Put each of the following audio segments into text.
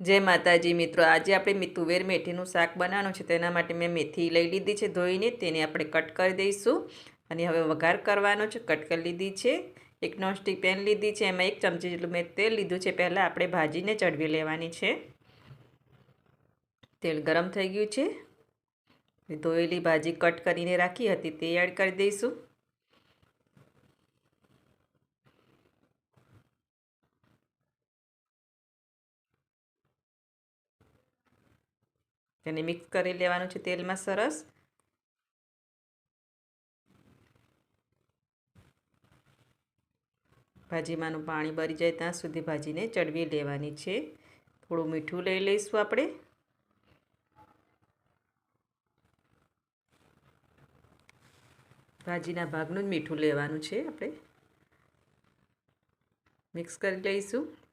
જય માતાજી, મિત્રો, આજે આપણે તુવેર મેથીનું શાક બનાવવાનું છે. તેના માટે મેં મેથી લઈ લીધી છે ધોઈને. તેને આપણે કટ કરી દઈશું. અને હવે વઘાર કરવાનો છે. કટ કરી લીધી છે. એક નોનસ્ટિક પેન લીધી છે. એમાં એક ચમચી જેટલું મેં તેલ લીધું છે. પહેલાં આપણે ભાજીને ચડવી લેવાની છે. તેલ ગરમ થઈ ગયું છે. ધોયેલી ભાજી કટ કરીને રાખી હતી. તે એડ કરી દઈશું. તેને મિક્સ કરી લેવાનું છે તેલમાં સરસ. ભાજીમાંનું પાણી બળી જાય ત્યાં સુધી ભાજીને ચડવી લેવાની છે. થોડું મીઠું લઈ લઈશું આપણે. ભાજીના ભાગનું જ મીઠું લેવાનું છે આપણે. મિક્સ કરી લઈશું.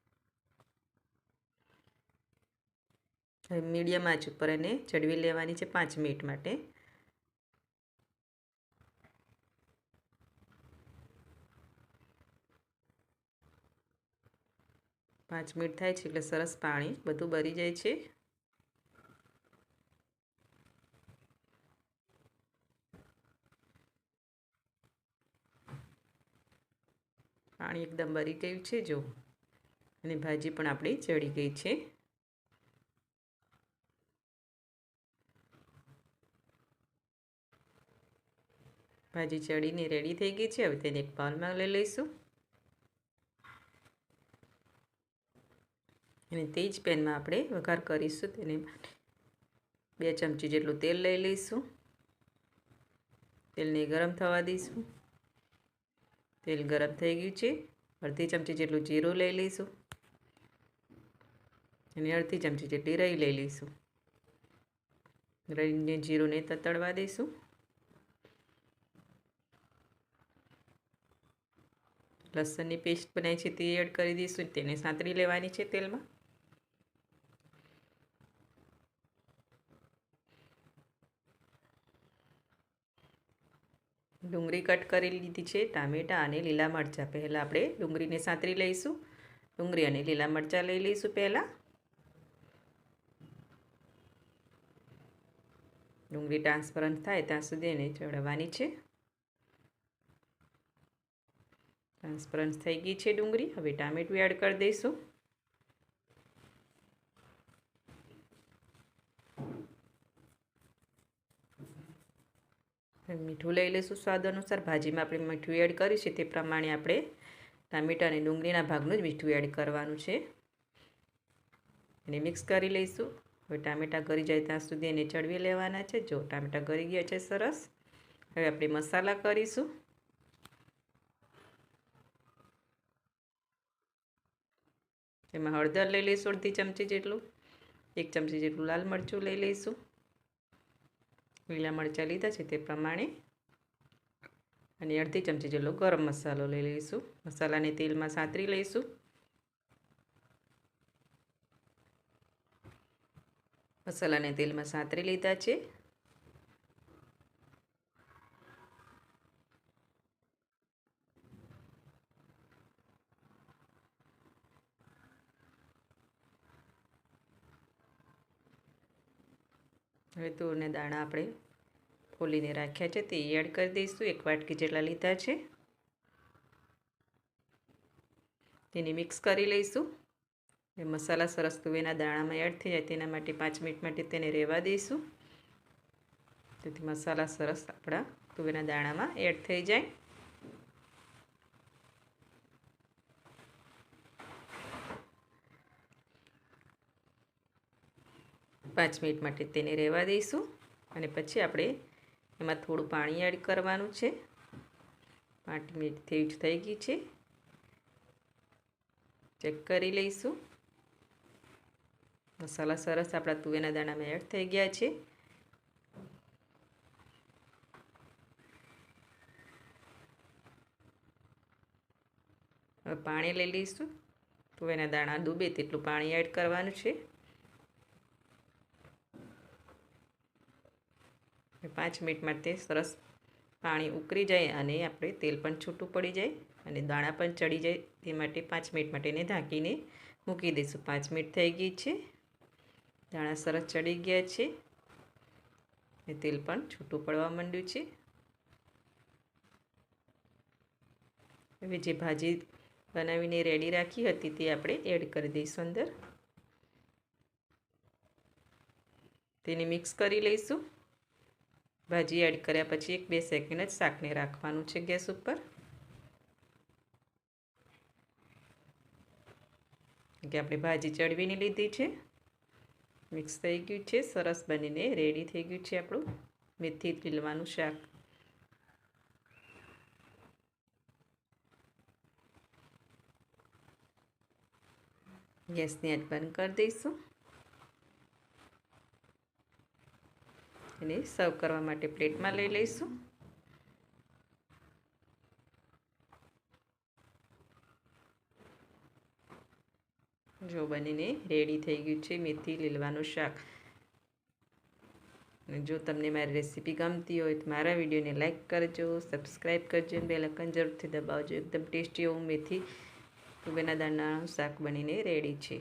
હવે મીડિયમ આંચ ઉપર એને ચડવી લેવાની છે પાંચ મિનિટ માટે. પાંચ મિનિટ થાય છે એટલે સરસ પાણી બધું બળી જાય છે. પાણી એકદમ બળી ગયું છે, જો. અને ભાજી પણ આપણી ચડી ગઈ છે. ભાજી ચડીને રેડી થઈ ગઈ છે. હવે તેને એક બાઉલમાં લઈ લઈશું. અને તે જ પેનમાં આપણે વઘાર કરીશું તેને બે ચમચી જેટલું તેલ લઈ લઈશું. તેલને ગરમ થવા દઈશું. તેલ ગરમ થઈ ગયું છે. અડધી ચમચી જેટલું જીરું લઈ લઈશું. અને અડધી ચમચી જેટલી રહી લઈ લઈશું. રહીને જીરુંને તતડવા દઈશું. લસણની પેસ્ટ બનાવી છે તે એડ કરી દઈશું. તેને સાંતળી લેવાની છે તેલમાં. ડુંગળી કટ કરી લીધી છે ટામેટાં અને લીલા મરચાં. પહેલાં આપણે ડુંગળીને સાંતળી લઈશું. ડુંગળી અને લીલા મરચાં લઈ લઈશું પહેલાં. ડુંગળી ટ્રાન્સપરન્ટ થાય ત્યાં સુધી એને ચડવાની છે. ટ્રાન્સપરન્સ થઈ ગઈ છે ડુંગળી. હવે ટામેટું એડ કરી દઈશું. મીઠું લઈ લઈશું સ્વાદ અનુસાર. ભાજીમાં આપણે મીઠું એડ કર્યું છે તે પ્રમાણે આપણે ટામેટા અને ડુંગળીના ભાગનું જ મીઠું એડ કરવાનું છે. એને મિક્સ કરી લઈશું. હવે ટામેટાં ગળી જાય ત્યાં સુધી એને ચડવી લેવાના છે. જો ટામેટાં ગળી ગયા છે સરસ. હવે આપણે મસાલા કરીશું. એમાં હળદર લઈ લઈશું અડધી ચમચી જેટલું, એક ચમચી જેટલું લાલ મરચું લઈ લઈશું. લીલા મરચાં લીધા છે તે પ્રમાણે. અને અડધી ચમચી જેટલો ગરમ મસાલો લઈ લઈશું. મસાલાને તેલમાં સાંતરી લઈશું. મસાલાને તેલમાં સાંતરી લીધા છે. હવે તુરને દાણા આપણે ફોલીને રાખ્યા છે. તે એડ કરી દઈશું. એક વાટકી જેટલા લીધા છે. તેને મિક્સ કરી લઈશું. એ મસાલા સરસ તુવેરના દાણામાં એડ થઈ જાય. તેના માટે પાંચ મિનિટ માટે તેને રહેવા દઈશું. તેથી મસાલા સરસ આપણા તુવેના દાણામાં એડ થઈ જાય. પાંચ મિનિટ માટે તેને રહેવા દઈશું. અને પછી આપણે એમાં થોડું પાણી એડ કરવાનું છે. પાંચ મિનિટ થઈ જ થઈ ગઈ છે. ચેક કરી લઈશું. મસાલા સરસ આપણા તુવેરના દાણામાં એડ થઈ ગયા છે. હવે પાણી લઈ લઈશું. તુવેના દાણા ડૂબે તેટલું પાણી એડ કરવાનું છે. પાંચ મિનિટ માટે સરસ પાણી ઉકળી જાય અને આપણે તેલ પણ છૂટું પડી જાય અને દાણા પણ ચડી જાય. તે માટે પાંચ મિનિટ માટે એને ઢાંકીને મૂકી દઈશું. પાંચ મિનિટ થઈ ગઈ છે. દાણા સરસ ચડી ગયા છે. અને તેલ પણ છૂટું પડવા માંડ્યું છે. હવે જે ભાજી બનાવીને રેડી રાખી હતી તે આપણે એડ કરી દઈશું અંદર. તેને મિક્સ કરી લઈશું. ભાજી એડ કર્યા પછી એક બે સેકન્ડ જ શાકને રાખવાનું છે ગેસ ઉપર. કે આપણે ભાજી ચડવીને લીધી છે. મિક્સ થઈ ગયું છે, સરસ બનીને રેડી થઈ ગયું છે આપણું મેથી લીલવાનું શાક. ગેસની આંચ બંધ કરી દઈશું. એને સર્વ કરવા માટે પ્લેટમાં લઈ લઈશું. જો બનીને રેડી થઈ ગયું છે મેથી લીલવાનું શાક. જો તમને મારી રેસીપી ગમતી હોય તો મારા વિડીયોને લાઇક કરજો સબસ્ક્રાઈબ કરજો અને બેલકન જરૂરથી દબાવજો. એકદમ ટેસ્ટી એવું મેથી ઉગેના દાણાનું શાક બનીને રેડી છે.